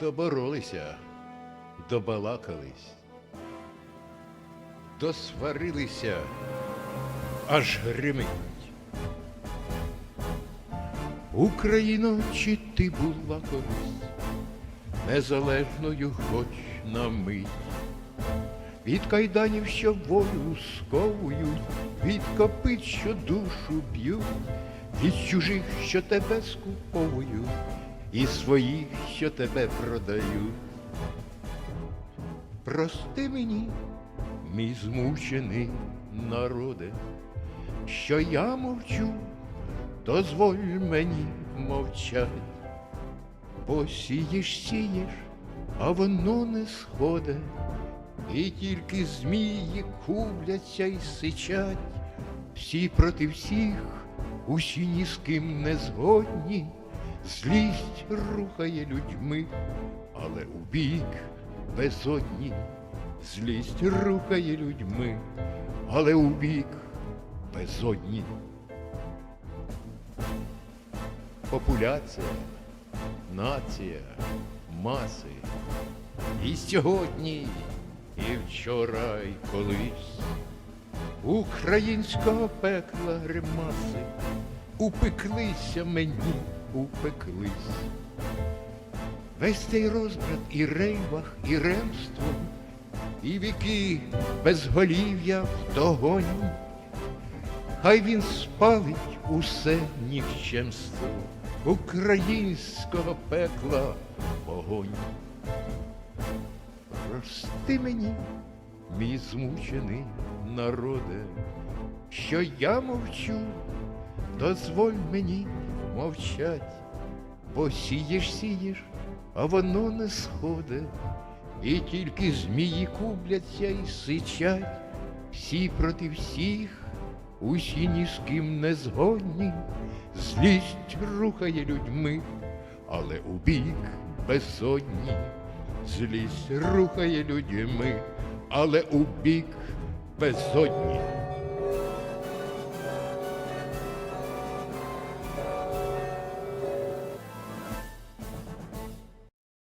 Доборолися, добалакались, досварилися, аж гримить. Україно, чи ти була колись незалежною хоч на мить? Від кайданів, що волю сковують, від копит, що душу б'ють, від чужих, що тебе скуповують, і своїх, що тебе продають. Прости мені, мій змучений народе, що я мовчу, дозволь мені мовчать, бо сієш, сієш, а воно не сходе. І тільки змії кубляться й сичать, всі проти всіх, усі ні з ким не згодні, злість рухає людьми, але у бік безодні, злість рухає людьми, але у бік безодні. Популяція, нація, маси. І сьогодні, і вчора, і колись українського пекла гримаси упеклися мені, упеклись. Весь цей розбрат і рейвах, і ремство, і віки безголів'я вдогонь. Хай він спалить усе нікчемство українського пекла вогонь. Прости мені, мій змучений народе, що я мовчу, дозволь мені мовчать, бо сієш, сієш, а воно не сходе, і тільки змії кубляться і сичать, всі проти всіх, усі ні з ким не згодні, злість рухає людьми, але у бік безодні. Злість рухає людьми, але у бік безодні.